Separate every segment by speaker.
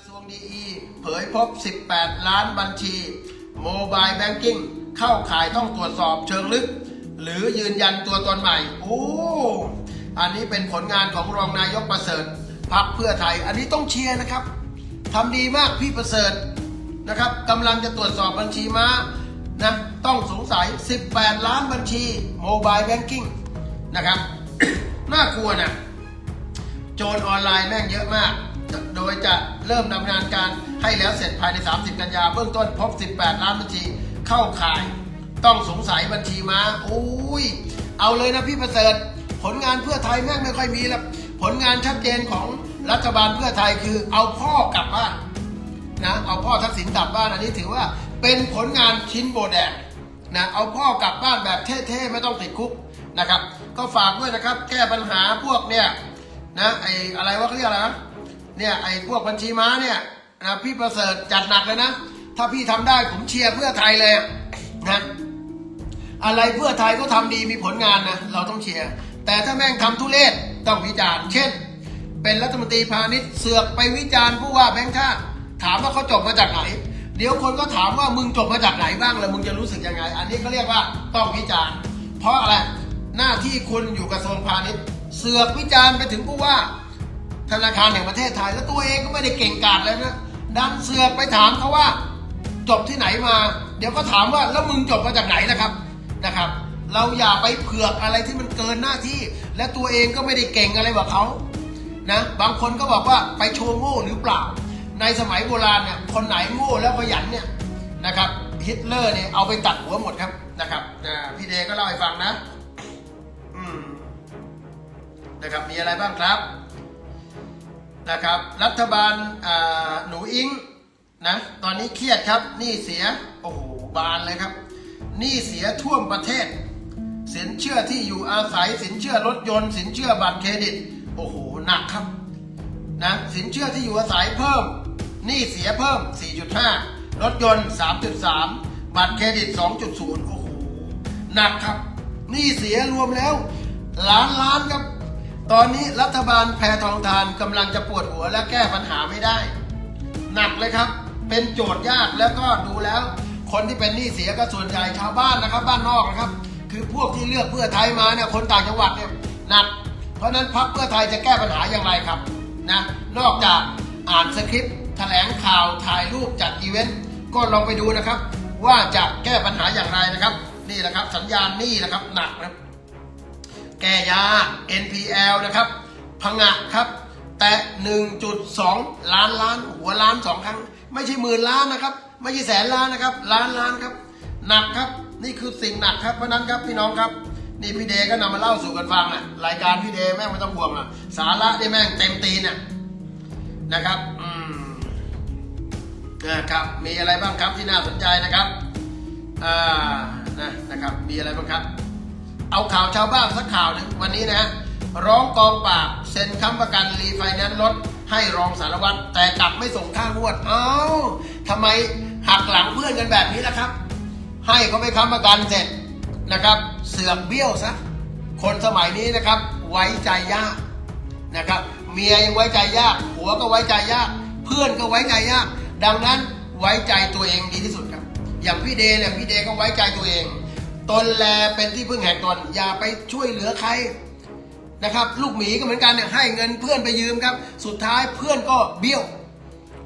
Speaker 1: ระทรวงดีอีเผยพบ 18 ล้านบัญชี โมบายแบงกิ้งเข้าข่ายต้องตรวจสอบเชิงลึก หรือยืนยันตัวตนใหม่ โอ้ อันนี้เป็นผลงานของรองนายกประเสริฐพักเพื่อไทย อันนี้ต้องเชียร์นะครับทำดีมากพี่ประเสริฐนะครับกำลังจะตรวจสอบบัญชีม้านะต้องสงสัย 18 ล้านบัญชีโมบายแบงกิ้งนะครับ น่ากลัวนะโจรออนไลน์แม่งเยอะมาก ดยจะเริ่มดำเนินการให้แล้วเสร็จภายใน 30 กันยาเบื้องต้นพบ 18 ล้านบัญชีเข้าข่าย ต้องสงสัยบัญชีม้าโอ้ย เอาเลยนะพี่ประเสริฐ ผลงานเพื่อไทยแม่งไม่ค่อยมีแล้วผลงานชัดเจนของรัฐบาลเพื่อไทยคือเอาพ่อกลับบ้านนะเอาพ่อทักษิณกลับบ้านอันนี้ถือว่าเป็นผลงานชิ้นโบแดงนะเอาพ่อกลับบ้านแบบเท่ๆไม่ต้องติดคุกนะครับ ก็ฝากด้วยนะครับ แก้ปัญหาพวกเนี่ยนะไออะไรวะเขาเรียกอะไรนะ เนี่ยไอ้พวกบัญชีม้าเนี่ยนะพี่ประเสริฐจัดหนักเลยนะ ถ้าพี่ทำได้ผมเชียร์เพื่อไทยเลยนะอะไรเพื่อไทยก็ทำดีมีผลงานนะเราต้องเชียร์แต่ถ้าแม่งทำทุเรศต้องวิจารณ์ เช่น เป็นรัฐมนตรีพาณิชย์เสือกไปวิจารณ์ผู้ว่าแบงค์ชาติถามว่าเขาจบมาจากไหน เดี๋ยวคนก็ถามว่ามึงจบมาจากไหนบ้างแล้วมึงจะรู้สึกยังไง อันนี้เขาเรียกว่าต้องวิจารณ์ เพราะอะไรหน้าที่คุณอยู่กระทรวงพาณิชย์ เสือกวิจารณ์ไปถึงผู้ว่า ธนาคารแห่งประเทศไทยแล้วตัวเองก็ไม่ได้เก่งกาจเลยนะดันเสือกไปถามเขาว่า จบที่ไหนมา เดี๋ยวก็ถามว่าแล้วมึงจบมาจากไหนนะครับนะครับ เราอย่าไปเผือกอะไรที่มันเกินหน้าที่ และตัวเองก็ไม่ได้เก่งอะไรแบบเขานะบางคนก็บอกว่าไปโชว์โง่หรือเปล่า ในสมัยโบราณเนี่ยคนไหนโง่แล้วขยันเนี่ยนะครับฮิตเลอร์เนี่ยเอาไปตัดหัวหมดครับนะครับพี่เดก็เล่าให้ฟังนะ อืมนะครับมีอะไรบ้างครับ นะครับ รัฐบาลหนูอิงนะตอนนี้เครียดครับหนี้เสียโอ้โหบานเลยครับหนี้เสียท่วมประเทศ สินเชื่อที่อยู่อาศัยสินเชื่อรถยนต์ สินเชื่อบัตรเครดิตโอ้โหหนักครับนะสินเชื่อที่อยู่อาศัยเพิ่มหนี้เสียเพิ่ม 4.5 รถยนต์ 3.3 บัตรเครดิต 2.0 โอ้โหหนักครับหนี้เสียรวมแล้วล้านล้านครับ ตอนนี้รัฐบาลแพทองทานกำลังจะปวดหัวและแก้ปัญหาไม่ได้ หนักเลยครับ เป็นโจทย์ยากแล้วก็ดูแล้ว คนที่เป็นหนี้เสียก็ส่วนใหญ่ชาวบ้านนะครับ บ้านนอกนะครับ คือพวกที่เลือกเพื่อไทยมาเนี่ยคนต่างจังหวัดเนี่ยหนัก เพราะนั้นพรรคเพื่อไทยจะแก้ปัญหาอย่างไรครับนะนอกจากอ่านสคริปต์แถลงข่าวถ่ายรูปจัดอีเวนต์ก็ลองไปดูนะครับ ว่าจะแก้ปัญหาอย่างไรนะครับ นี่แหละครับ สัญญาณหนี้นะครับหนักนะครับ แก้ยา NPL นะครับพังะครับ แต่ 1.2 ล้านล้านหัวล้านสองครั้ง ไม่ใช่หมื่นล้านนะครับ ไม่ใช่แสนล้านนะครับ ล้านล้านครับ หนักครับ นี่คือสิ่งหนักครับ เพราะนั้นครับพี่น้องครับ นี่พี่เดก็นำมาเล่าสู่กันฟังนะรายการพี่เดแม่งไม่ต้องห่วงนะสาระได้แม่งเต็มตีนน่ะนะครับ อืมนะครับ มีอะไรบ้างครับที่น่าสนใจนะครับ อ่า นะ นะครับ มีอะไรบ้างครับ เอาข่าวชาวบ้านสักข่าวหนึ่งวันนี้นะฮะร้องกองปราบเซ็นค้ำประกันรีไฟแนนซ์รถให้รองสารวัตรแต่กลับไม่ส่งค่างวด เอ้าทำไมหักหลังเพื่อนกันแบบนี้ล่ะครับ ให้เขาไปค้ำประกันเสร็จนะครับ เสือกเบี้ยวซะคนสมัยนี้นะครับ ไว้ใจยากนะครับ เมียยังไว้ใจยากผัวก็ไว้ใจยาก เพื่อนก็ไว้ใจยาก ดังนั้นไว้ใจตัวเองดีที่สุดครับ อย่างพี่เดเนี่ยพี่เดก็ไว้ใจตัวเอง ตนแลเป็นที่พึ่งแห่งตนอย่าไปช่วยเหลือใครนะครับ ลูกหมีก็เหมือนกันเนี่ยให้เงินเพื่อนไปยืมครับ สุดท้ายเพื่อนก็เบี้ยว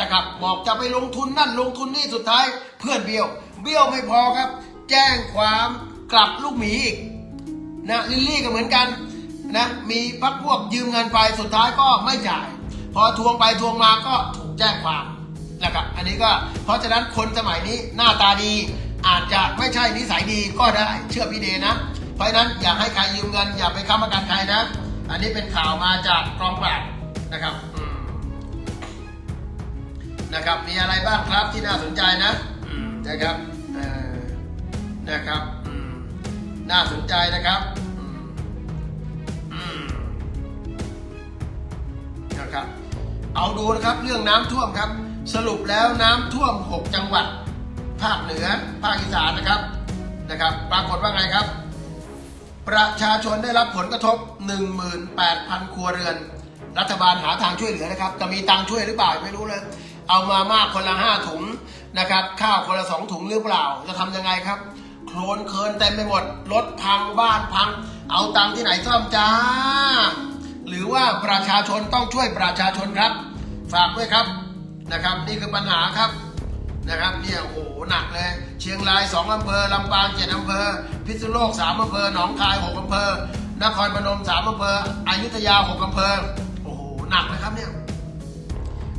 Speaker 1: นะครับ บอกจะไปลงทุนนั่นลงทุนนี่สุดท้ายเพื่อนเบี้ยว เบี้ยวไม่พอครับ แจ้งความกลับลูกหมีอีกนะลิลลี่ก็เหมือนกันนะมีพักพวกยืมเงินไปสุดท้ายก็ไม่จ่าย พอทวงไปทวงมาก็ถูกแจ้งความนะครับอันนี้ก็เพราะฉะนั้นคนสมัยนี้หน้าตาดี อาจจะไม่ใช่นิสัยดีก็ได้เชื่อพี่เดนะ เพราะนั้นอย่าให้ใครยืมเงิน อย่าไปค้ำประกันใครนะ อันนี้เป็นข่าวมาจากกองปราบนะครับนะครับ มีอะไรบ้างครับที่น่าสนใจนะนะครับนะครับน่าสนใจนะครับนะครับ เอาดูนะครับเรื่องน้ำท่วมครับ สรุปแล้วน้ำท่วม 6 จังหวัดาคเหนือภาคอีสานนะครับนะครับ ปรากฏว่าไงครับ ประชาชนได้รับผลกระทบ 18,000 ครัวเรือน รัฐบาลหาทางช่วยเหลือนะครับจะมีตังค์ช่วยหรือเปล่าไม่รู้เลย เอามามากคนละห้าถุงนะครับ ข้าวคนละสองถุงหรือเปล่า จะทำยังไงครับ โคลนเคินเต็มไปหมด รถพังบ้านพัง เอาตังค์ที่ไหนซ่อมจ้า หรือว่าประชาชนต้องช่วยประชาชนครับ ฝากด้วยครับนะครับ นี่คือปัญหาครับ นะครับเนี่ยโอ้โหหนักเลย เชียงรายสองอำเภอลำปางเจ็ดอำเภอ พิษณุโลกสามอำเภอหนองคายหกอำเภอนครพนมสามอำเภออยุธยาหกอำเภอโอ้โหหนักนะครับเนี่ย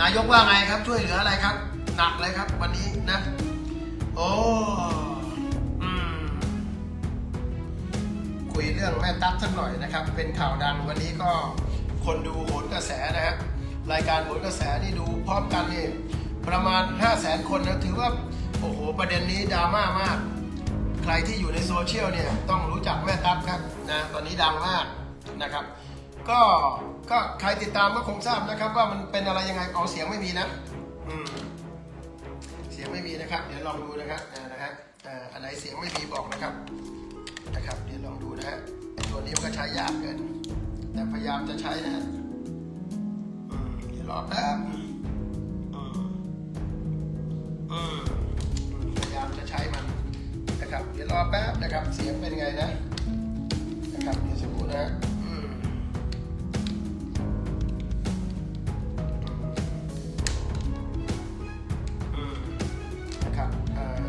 Speaker 1: นายกว่าไงครับช่วยเหลืออะไรครับ หนักเลยครับวันนี้นะ โอ้คุยเรื่องแม่ตั๊กสักหน่อยนะครับ เป็นข่าวดังวันนี้ก็คนดูโหนกระแสนะครับรายการโหนกระแสนี่ดูพร้อมกันนี่ ประมาณ 5 0 0แสนคนนะถือว่า โอ้โห ประเด็นนี้ดราม่ามาก ใครที่อยู่ในโซเชียลเนี่ย ต้องรู้จักแม่ตั๊กครับนะตอนนี้ดังมากนะครับ ก็ก็ใครติดตามก็คงทราบนะครับ ว่ามันเป็นอะไรยังไงเอาเสียงไม่มีนะอืมเสียงไม่มีนะครับ เดี๋ยวลองดูนะครับนะฮะอ่าอันไหนเสียงไม่มีบอกนะครับนะครับ เดี๋ยวลองดูนะฮะตัวนี้มันก็ใช้ยากเกินแต่พยายามจะใช้นะฮะเดี๋ยวรอแป๊บ พยายามจะใช้มันนะครับ เดี๋ยวรอแป๊บนะครับ เสียงเป็นไงนะ นะครับเดี๋ยวสักครู่นะนะครับ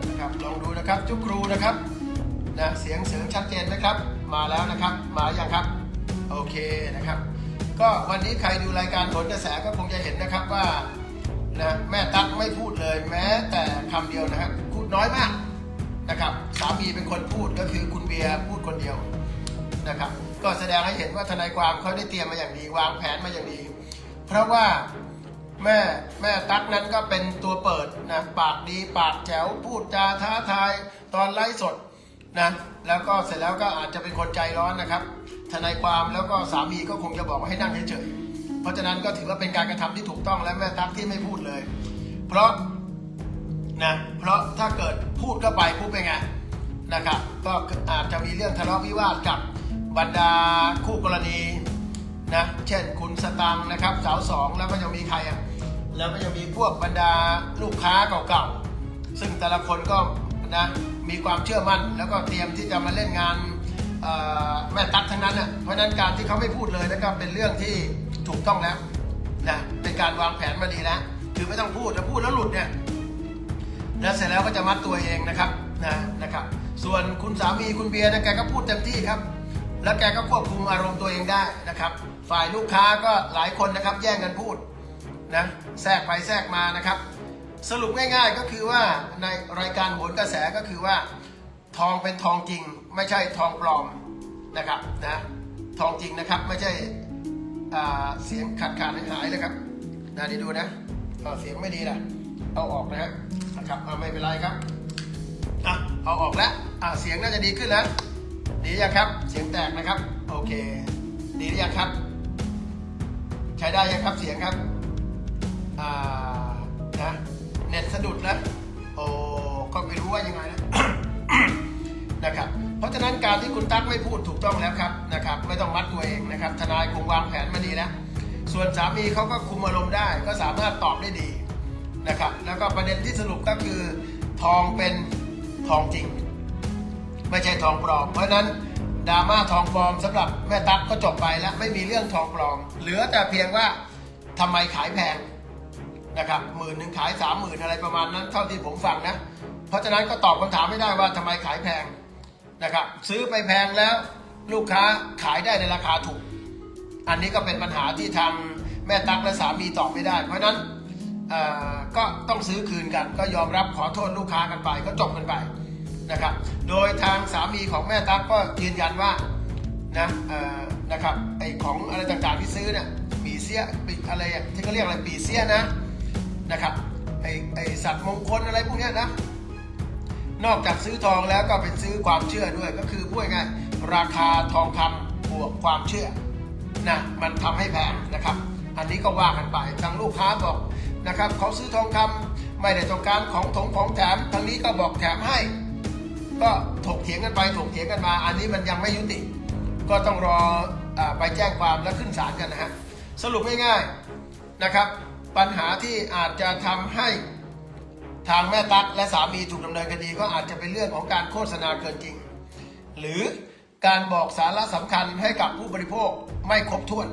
Speaker 1: นะครับลองดูนะครับจุกครูนะครับนะเสียงเสริงชัดเจนนะครับ มาแล้วนะครับ มาอย่างครับ โอเคนะครับ ก็วันนี้ใครดูรายการผลกระแสก็คงจะเห็นนะครับว่า นะแม่ตั๊กไม่พูดเลยแม้แต่คำเดียวนะครับพูดน้อยมากนะครับสามีเป็นคนพูดก็คือคุณเบียร์พูดคนเดียวนะครับก็แสดงให้เห็นว่าทนายความเขาได้เตรียมมาอย่างดีวางแผนมาอย่างดี เพราะว่าแม่แม่ตั๊กนั้นก็เป็นตัวเปิดนะปากดีปากแจ๋วพูดจาท้าทายตอนไลฟ์สดนะแล้วก็เสร็จแล้วก็อาจจะเป็นคนใจร้อนนะครับ ทนายความแล้วก็สามีก็คงจะบอกว่าให้นั่งเฉยๆ เพราะฉะนั้นก็ถือว่าเป็นการกระทำที่ถูกต้องและแม่ตั๊กที่ไม่พูดเลย เพราะนะเพราะถ้าเกิดพูดเข้าไปพูดเป็นไงนะครับ ก็อาจจะมีเรื่องทะเลาะวิวาทกับบรรดาคู่กรณีนะเช่นคุณสตังนะครับสาวสองแล้วก็ยังมีใครอะแล้วก็ยังมีพวกบรรดาลูกค้าเก่าๆ ซึ่งแต่ละคนก็นะมีความเชื่อมั่น แล้วก็เตรียมที่จะมาเล่นงานแม่ตั๊กทั้งนั้นอะเพราะนั้นการที่เขาไม่พูดเลยนะครับเป็นเรื่องที่ ถูกต้องแล้วนะเป็นการวางแผนมาดีแล้วคือไม่ต้องพูดถ้าพูดแล้วหลุดเนี่ยแล้วเสร็จแล้วก็จะมัดตัวเองนะครับนะนะครับ ส่วนคุณสามีคุณเบียร์นะแกก็พูดเต็มที่ครับ แล้วแกก็ควบคุมอารมณ์ตัวเองได้นะครับ ฝ่ายลูกค้าก็หลายคนนะครับแย่งกันพูดนะแทรกไปแทรกมานะครับ สรุปง่ายๆก็คือว่าในรายการโหนกระแสก็คือว่า ทองเป็นทองจริง ไม่ใช่ทองปลอมนะครับนะทองจริงนะครับไม่ใช่ เสียงขาดขาดหายเลยครับนะดีดูนะเสียงไม่ดีนะเอาออกนะฮะนะครับเอาไม่เป็นไรครับอะเอาออกแล้วอะเสียงน่าจะดีขึ้นแล้วดีอยังครับ เสียงแตกนะครับ โอเค ดีหรือยังครับ ใช้ได้ยังครับ เสียงครับอ่านะเน็ตสะดุดแล้วโอ้ก็ไม่รู้ว่ายังไงนะนะครับ ราะฉะนั้นการที่คุณตั๊กไม่พูดถูกต้องแล้วครับนะครับ ไม่ต้องมัดตัวเองนะครับ ทนายคงวางแผนมาดีแล้ว ส่วนสามีเขาก็คุมอารมณ์ได้ ก็สามารถตอบได้ดีนะครับ แล้วก็ประเด็นที่สรุปก็คือทองเป็นทองจริง ไม่ใช่ทองปลอม เพราะฉะนั้นดราม่าทองปลอมสำหรับแม่ตั๊กก็จบไปแล้วไม่มีเรื่องทองปลอม เหลือแต่เพียงว่าทำไมขายแพงนะครับหมื่นหนึ่งขายสามหมื่นอะไรประมาณนั้นเท่าที่ผมฟังนะ เพราะฉะนั้นก็ตอบคำถามไม่ได้ว่าทำไมขายแพง นะครับ ซื้อไปแพงแล้วลูกค้าขายได้ในราคาถูก อันนี้ก็เป็นปัญหาที่ทางแม่ตั๊กและสามีตอบไม่ได้ เพราะนั้นก็ต้องซื้อคืนกัน ก็ยอมรับขอโทษลูกค้ากันไป ก็จบกันไปนะครับ โดยทางสามีของแม่ตั๊กก็ยืนยันว่านะนะครับไอของอะไรต่างๆที่ซื้อเนี่ยปีเสียปีอะไรอะที่เขาเรียกอะไรปีเสียนะนะครับไอไอสัตว์มงคลอะไรพวกนี้นะ นอกจากซื้อทองแล้วก็เป็นซื้อความเชื่อด้วยก็คือพูดง่ายราคาทองคำบวกความเชื่อนะมันทำให้แพงนะครับ อันนี้ก็ว่ากันไปทางลูกค้าบอกนะครับเขาซื้อทองคำไม่ได้ต้องการของถงของแถมทางนี้ก็บอกแถมให้ ก็ถกเถียงกันไปถกเถียงกันมา อันนี้มันยังไม่ยุติ ก็ต้องรออไปแจ้งความและขึ้นศาลกันนะฮะสรุปง่ายๆนะครับ ปัญหาที่อาจจะทำให้ ทางแม่ตั๊กและสามีถูกดำเนินคดีก็อาจจะเป็นเรื่องของการโฆษณาเกินจริง หรือการบอกสาระสำคัญให้กับผู้บริโภคไม่ครบถ้วน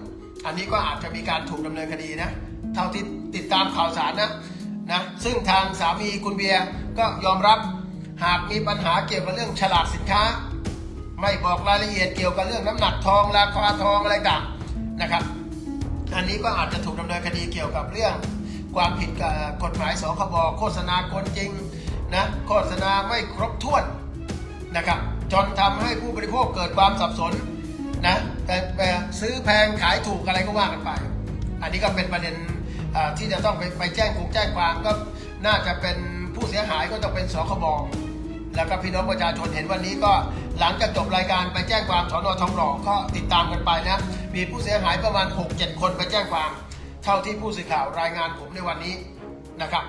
Speaker 1: อันนี้ก็อาจจะมีการถูกดำเนินคดีนะ เท่าที่ติดตามข่าวสารนะนะซึ่งทางสามีคุณเบียร์ก็ยอมรับหากมีปัญหาเกี่ยวกับเรื่องฉลากสินค้า ไม่บอกรายละเอียดเกี่ยวกับเรื่องน้ำหนักทองราคาทองอะไรต่างนะครับ อันนี้ก็อาจจะถูกดำเนินคดีเกี่ยวกับเรื่อง ความผิดกับกฎหมายสคบโฆษณาเกนจริงนะโฆษณาไม่ครบถ้วนนะครับจนทำให้ผู้บริโภคเกิดความสับสนนะแต่ซื้อแพงขายถูกอะไรก็ว่ากันไป อันนี้ก็เป็นประเด็นที่จะต้องไปไปแจ้งคงแจ้งความก็น่าจะเป็นผู้เสียหายก็ต้องเป็นสคบแล้วก็พี่น้องประชาชนเห็นวันนี้ก็หลังจากจบรายการไปแจ้งความสอนอทองหล่อก็ติดตามกันไปนะมีผู้เสียหายประมาณ 6-7 คนไปแจ้งความ เท่าที่ผู้สื่อข่าวรายงานผมในวันนี้นะครับ